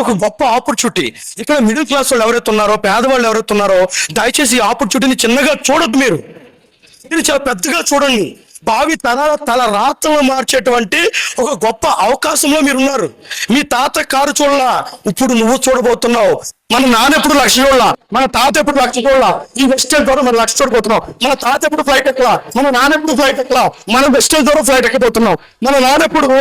ఒక గొప్ప ఆపర్చునిటీ ఇక్కడ మిడిల్ క్లాస్ వాళ్ళు ఎవరైతే ఉన్నారో పేదవాళ్ళు ఎవరైతే ఉన్నారో దయచేసి ఈ ఆపర్చునిటీని చిన్నగా చూడొద్దు మీరు. మీరు చాలా పెద్దగా చూడండి. భావి తరాల తల రాత్రులు మార్చేటువంటి ఒక గొప్ప అవకాశంలో మీరు ఉన్నారు మీ తాత కారు చూడలా ఇప్పుడు నువ్వు చూడబోతున్నావు. మన నాన్న ఎప్పుడు లక్ష చూడలా మన తాత ఎప్పుడు లక్ష చూడలా ఈ వెస్టర్న్ ద్వారా మనం లక్ష చూడబోతున్నాం. మన తాత ఎప్పుడు ఫ్లైట్ ఎక్కలా మన నాన్న ఎప్పుడు ఫ్లైట్ ఎక్కలా మనం వెస్టర్న్ ద్వారా ఫ్లైట్ ఎక్కబోతున్నాం. మన నాన్న ఎప్పుడు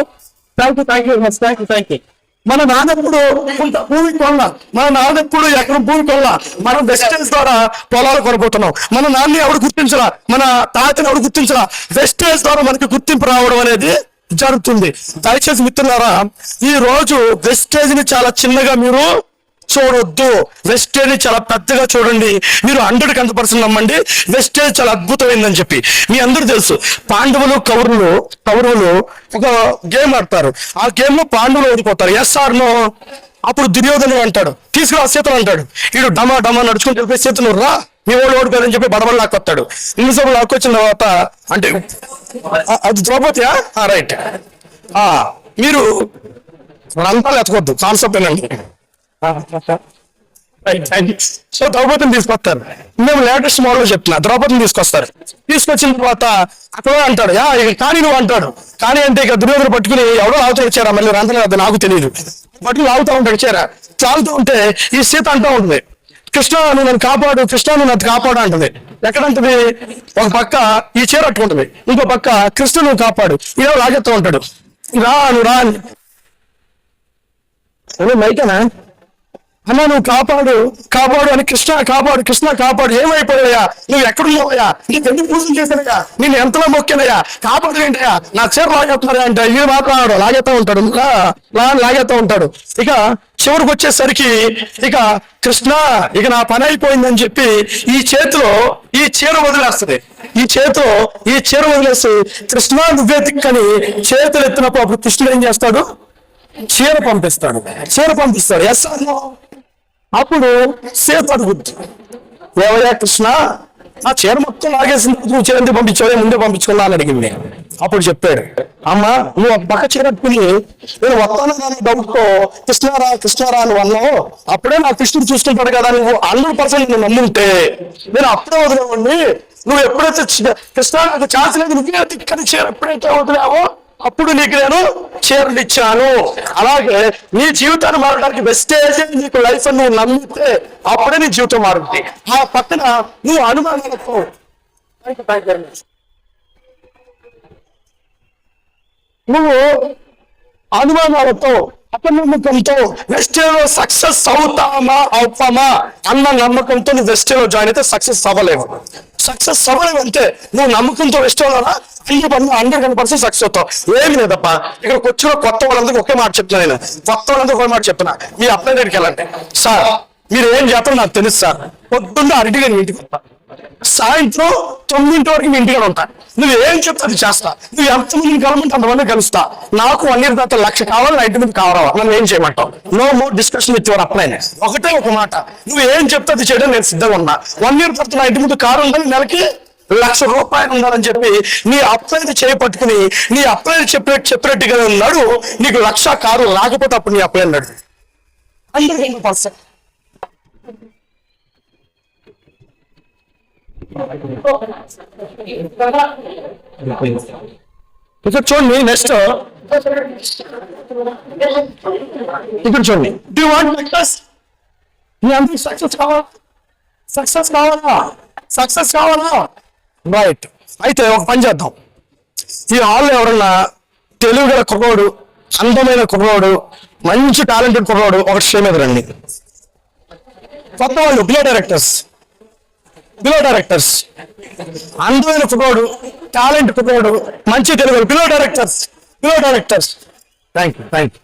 thank you thank you thank you thank you మన నాన్నప్పుడు కొంత భూమి కొల్ల మన నాన్నప్పుడు ఎక్కడ భూమి కొల్ల మనం వెస్టేజ్ ద్వారా పొలాలు కొనబోతున్నాం. మన నాన్ని ఎవడు గుర్తించరా? మన తాతని ఎవడు గుర్తించరా? వెస్టేజ్ ద్వారా మనకి గుర్తింపు రావడం అనేది జరుగుతుంది. దయచేసి మిత్రులారా ఈ రోజు వెస్టేజ్ని చాలా చిన్నగా మీరు చూడొద్దు. వెస్టేజ్ చాలా పెద్దగా చూడండి. మీరు హండ్రెడ్ ఎంత పర్సెంట్ నమ్మండి. వెస్టేజ్ చాలా అద్భుతమైందని చెప్పి. మీ అందరూ తెలుసు పాండవులు కౌరులు కౌరవులు ఒక గేమ్ ఆడతారు. ఆ గేమ్లో పాండవులు ఓడిపోతారు. ఎస్ఆర్ నో అప్పుడు దుర్యోధను అంటాడు తీసుకురా సీతలు అంటాడు. వీడు డమా డమా నడుచుకుని చెప్పి సీతను రా మీ వాళ్ళు ఓడిపోయారని చెప్పి బడబడ లాక్కొస్తాడు. ఇన్నిసార్లు లాక్కొచ్చిన తర్వాత అంటే అది ద్రౌపదియా? రైట్. మీరు రంతాలు ఎత్తకొద్దు కాన్సెప్ట్ ఏనండి? సో ద్రౌపదిని తీసుకొస్తారు. మేము లేటెస్ట్ మోడల్ చెప్తున్నా. ద్రౌపదిని తీసుకొస్తారు. తీసుకొచ్చిన తర్వాత అక్కడ అంటాడు యా కానీ నువ్వు అంటాడు. కానీ అంటే ఇక దుర్యోధన పట్టుకుని ఎవడో లాగుతూ వచ్చారా మళ్ళీ రంతలు అది నాకు తెలియదు పట్టుకుని లాగుతూ ఉంటాడు వచ్చారా చాలుతూ ఉంటే ఈ సీత అంటూ ఉంటుంది. కృష్ణ నువ్వు నన్ను కాపాడు. కృష్ణ నువ్వు నన్ను కాపాడు అంటది. ఎక్కడంటది? ఒక పక్క ఈ చీర అట్టుకుంటుంది. ఇంకో పక్క కృష్ణ నువ్వు కాపాడు. ఇదో లాగెత్తూ ఉంటాడు రా నువ్వు రా అని. మైకేనా? అన్న నువ్వు కాపాడు కాపాడు అని కృష్ణ కాపాడు కృష్ణ కాపాడు. ఏమైపోయాయా నువ్వు ఎక్కడున్నావయ్యా? నీకు ఎందుకు పూజలు చేశానయ్యా. నేను ఎంతలో మొక్కినయ్యా? కాపాడు ఏంటయ్యా నా చీర లాగేస్తున్నారా అంటే ఈ మాట్లాడు లాగేస్తా ఉంటాడు. లా లా ఉంటాడు. ఇక చివరికి వచ్చేసరికి ఇక కృష్ణ ఇక నా పని అయిపోయిందని చెప్పి ఈ చేతిలో ఈ చీర వదిలేస్తుంది. ఈ చేతిలో ఈ చీర వదిలేసి కృష్ణ నువ్వే దిక్కని చేతులు ఎత్తినప్పుడు అప్పుడు కృష్ణుడు ఏం చేస్తాడు? చీర పంపిస్తాడు. చీర పంపిస్తాడు. ఎస్ అన్నో? అప్పుడు సేఫ్ అడుగుద్ది ఏవయ్యా కృష్ణ? ఆ చీర మొత్తం లాగేసింది నువ్వు చీర ఎందుకు పంపించావే ముందే పంపించుకున్నా అని అడిగింది. అప్పుడు చెప్పాడు అమ్మ నువ్వు ఒక పక్క చీర కట్టుకుని నేను వస్తానని డౌట్తో కృష్ణారా కృష్ణారా అని అన్నావు. అప్పుడే నా కృష్ణుడు చూసుకుంటాడు కదా నువ్వు హండ్రెడ్ పర్సెంట్ నేను నమ్ముంటే. నేను అప్పుడే వదిలేవండి నువ్వు ఎప్పుడైతే కృష్ణ నాకు ఛాన్స్ లేదు నువ్వే తిక్కని చీర ఎప్పుడైతే వదిలేవో అప్పుడు నీకు నేను చీరలు ఇచ్చాను. అలాగే నీ జీవితాన్ని మారడానికి బెస్టేజ్ నీకు లైఫ్ నువ్వు నమ్మితే అప్పుడే నీ జీవితం మారుతుంది ఆ పక్కన నువ్వు అనుమానాలతో నువ్వు అనుమానాలతో అపనమ్మకంతో వెస్టేలో సక్సెస్ అవుతామా అవుతామా అన్న నమ్మకంతో నువ్వు వెస్టేలో జాయిన్ అయితే సక్సెస్ అవ్వలేవు. సక్సెస్ అవ్వలేవు అంటే నువ్వు నమ్మకంతో వెస్టేలో అన్ని పనులు హండ్రెడ్ హండ్రెడ్ పర్సెంట్ సక్సెస్ అవుతావు. ఏమి లేదప్ప ఇక్కడికి వచ్చిన కొత్త వాళ్ళందరికీ ఒకే మాట చెప్తున్నా నేను. కొత్త వాళ్ళందరికీ ఒకే మాట చెప్తున్నా. మీ అప్లై దగ్గరికి వెళ్ళండి. సార్ మీరు ఏం చేస్తారో నాకు తెలుసు సార్. పొద్దున్న అరటిగా ఇంటికి సాయంత్రం తొమ్మిదింటి వరకు మీ ఇంటికి ఉంటా. నువ్వు ఏం చెప్తా అది చేస్తా. నువ్వు ఎంతమందిని కలమంటే అంతమంది కలుస్తా. నాకు వన్ ఇయర్ తర్వాత లక్ష కావాలి నైట్ మీద కావాలా నన్ను ఏం చేయమంటావు no more discussion with your upline ఒకటే ఒక మాట. నువ్వు ఏం చెప్తే అది చేయడం నేను సిద్ధంగా ఉన్నా. వన్ ఇయర్ తర్వాత నైట్ ముందు కారు ఉందని నెలకి లక్ష రూపాయలు ఉండాలని చెప్పి నీ అప్లై చేపట్టుకుని నీ అప్లై చెప్పే చెప్పినట్టుగా నడు నీకు లక్ష కారు రాకపోతే అప్పుడు నీ అప్లైన్ నడు హండ్రెడ్ పర్సెంట్ ఇక్కడ చూడండి నెక్స్ట్ ఇక్కడ చూడండి. డూ వాంట్ సక్సెస్ మీ అందరికి సక్సెస్ కావాలా సక్సెస్ కావాలా సక్సెస్ కావాలా రైట్ అయితే ఒక పని చేద్దాం. ఈ హాల్లో ఎవరన్నా తెలుగు గల కుర్రోడు అందమైన కుర్రోడు మంచి టాలెంటెడ్ కుర్రోడు ఒకటి షే మీద రండి. కొత్త వాళ్ళు బిలో డైరెక్టర్స్ బిలో డైరెక్టర్స్ అందమైన కుర్రోడు టాలెంట్ కుర్రోడు మంచి Telugu below directors below directors thank you thank you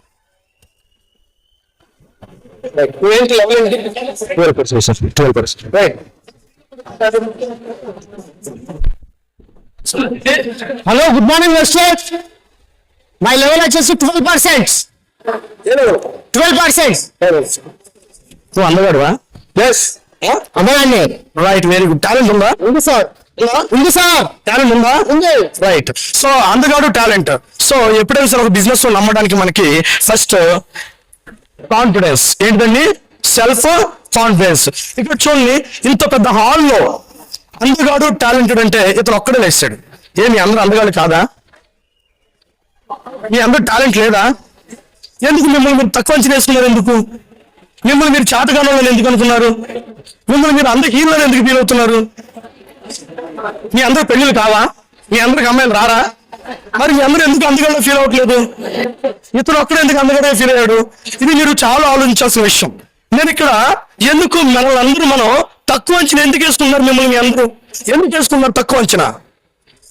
hello good morning mister my level వచ్చేసి ట్వెల్వ్ పర్సెంట్ ట్వెల్వ్ పర్సెంట్ అందగాడువా? ఎస్ అమ్మగాన్ని రైట్ వెరీ గుడ్ టాలెంట్ ఉందా? ఉంది సార్. ఉంది సార్. టాలెంట్ ఉందా? ఉంది. రైట్ సో అందగాడు టాలెంట్ సో ఎప్పుడైనా సరే ఒక బిజినెస్ నమ్మడానికి మనకి ఫస్ట్ కాన్ఫిడెన్స్ ఏంటండి సెల్ఫ్ కాన్ఫిడెన్స్ ఇక్కడ చూడండి ఇంత పెద్ద హాల్లో అందగాడు టాలెంటెడ్ అంటే ఇతను ఒక్కడే లేస్తాడు. ఏమి అందరూ అందగాడు కాదా? మీ అందరూ టాలెంట్ లేదా? ఎందుకు మిమ్మల్ని మీరు తక్కువ అంచనా వేసుకున్నారు ఎందుకు? మిమ్మల్ని మీరు చాటగానో ఎందుకు అనుకున్నారు? మిమ్మల్ని మీరు అందరు హీరోలు ఎందుకు ఫీల్ అవుతున్నారు? మీ అందరూ పెళ్ళిళ్ళు కావా? మీ అందరికి అమ్మాయిలు రారా? మరి మీ అందరూ ఎందుకు అందుకనే ఫీల్ అవ్వట్లేదు? ఇతను ఒక్కడు ఎందుకు అందుకనే ఫీల్ అయ్యాడు? ఇది మీరు చాలా ఆలోచించాల్సిన విషయం. నేను ఇక్కడ ఎందుకు మనల్ని అందరూ మనం తక్కువ అంచనా ఎందుకు వేసుకున్నారు మిమ్మల్ని మీ అందరూ? ఎందుకు వేసుకున్నారు తక్కువ అంచనా?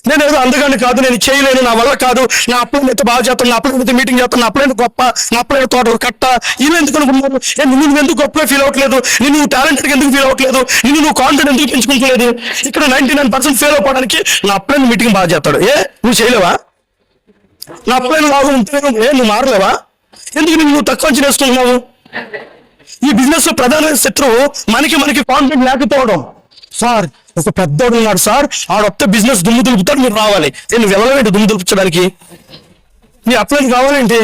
నేను ఏదో అందగాని కాదు నేను చేయలేను నా వల్ల కాదు నా అప్పులైతే అయితే బాగా చేస్తాను నా అప్పులైతే మీటింగ్ చేస్తాను నా అప్పులైన గొప్ప నా అప్పులైన తోట కట్ట ఇవి ఎందుకు అనుకున్నారు నువ్వు ఎందుకు గొప్పగా ఫీల్ అవ్వట్లేదు? నిన్ను నువ్వు టాలెంటెడ్ ఎందుకు ఫీల్ అవ్వట్లేదు? నిన్ను నువ్వు కాన్ఫిడెంట్ ఎందుకు పెంచుకుంటలేదు ఇక్కడ నైన్టీ నైన్ పర్సెంట్ ఫెయిల్ అవ్వడానికి నా అప్పులైన మీటింగ్ బాగా చేస్తాడు. ఏ నువ్వు చేయలేవా? నా అప్పులైన లాభం ఉంటే ఏ నువ్వు మారలేవా? ఎందుకు నువ్వు తక్కువ చేస్తున్నావు ఈ బిజినెస్లో ప్రధానమైన శత్రువు మనకి మనకి కాన్ఫిడెంట్ లేకపోవడం. సార్ ఒక పెద్దోడు ఉన్నాడు సార్ ఆడొత్త బిజినెస్ దుమ్ము దులుపుతాడు మీరు రావాలి. నేను వెళ్ళవేంటి దుమ్ము దులుపుచ్చడానికి మీ అప్లై కావాలేంటి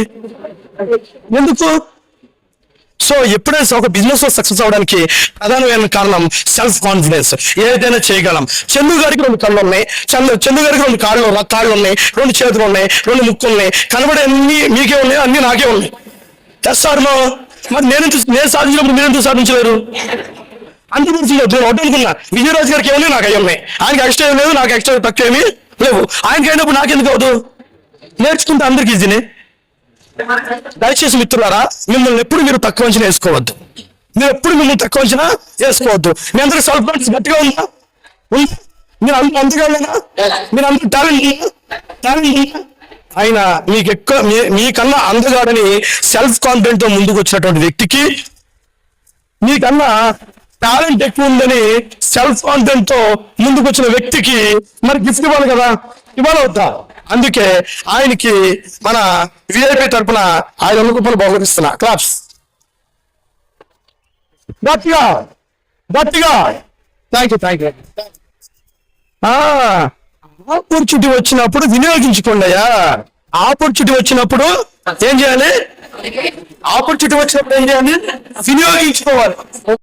ఎందుకు? సో ఎప్పుడైనా ఒక బిజినెస్లో సక్సెస్ అవడానికి ప్రధానమైన కారణం సెల్ఫ్ కాన్ఫిడెన్స్ ఏదైనా చేయగలం. చందు గారికి రెండు కళ్ళు ఉన్నాయి. చందు చందు గారికి రెండు కాళ్ళు కాళ్ళు ఉన్నాయి. రెండు చేతులు ఉన్నాయి. రెండు ముక్కులు ఉన్నాయి. కనబడే అన్ని మీకే ఉన్నాయి అన్ని నాకే ఉన్నాయి. సార్ మరి నేను నేను సాధించినప్పుడు మీరు ఎందుకు సాధించలేరు? అంత గురించి నేను ఒకటి అనుకున్నా విజయరాజు గారికి ఏమన్నా నాకు అయ్యి ఉన్నాయి ఆయనకి ఎక్స్ట్రా ఏం లేదు నాకు ఎక్స్ట్రా తక్కువ ఏమి లేవు. ఆయనకి అయినప్పుడు నాకెందుకు అవదు? నేర్చుకుంటే అందరికి ఈజీనే. దయచేసి మిత్రులారా మిమ్మల్ని ఎప్పుడు మీరు తక్కువ అంచనా వేసుకోవద్దు. మీరు ఎప్పుడు మిమ్మల్ని తక్కువ అంచనా వేసుకోవద్దు. మీ అందరికి సెల్ఫ్ కాన్ఫిడెన్స్ గట్టిగా ఉందా? మీరు అందరూ అందగాళ్ళేనా మీరు అందరూ టాలెంట్ టాలెంట్ ఆయన మీకు ఎక్కువ మీ- మీకన్నా అందగాడని సెల్ఫ్ కాన్ఫిడెంట్తో ముందుకు వచ్చినటువంటి వ్యక్తికి మీకన్నా టాలెంట్ ఎక్కువ ఉందని సెల్ఫ్ కాన్ఫిడెంట్తో ముందుకు వచ్చిన వ్యక్తికి మరి గిఫ్ట్ ఇవ్వాలి కదా? ఇవ్వాలి వద్దా? అందుకే ఆయనకి మన విఐపి తరపున ఆయన వందల రూపాయలు బహుకరిస్తున్నా క్లాప్స్ గట్టిగా గట్టిగా. Thank you thank you opportunity వచ్చినప్పుడు వినియోగించుకోండి అయ్యా. ఆపర్చునిటీ వచ్చినప్పుడు ఏం చేయాలి? ఆపర్చునిటీ వచ్చినప్పుడు ఏం చేయాలి? వినియోగించుకోవాలి.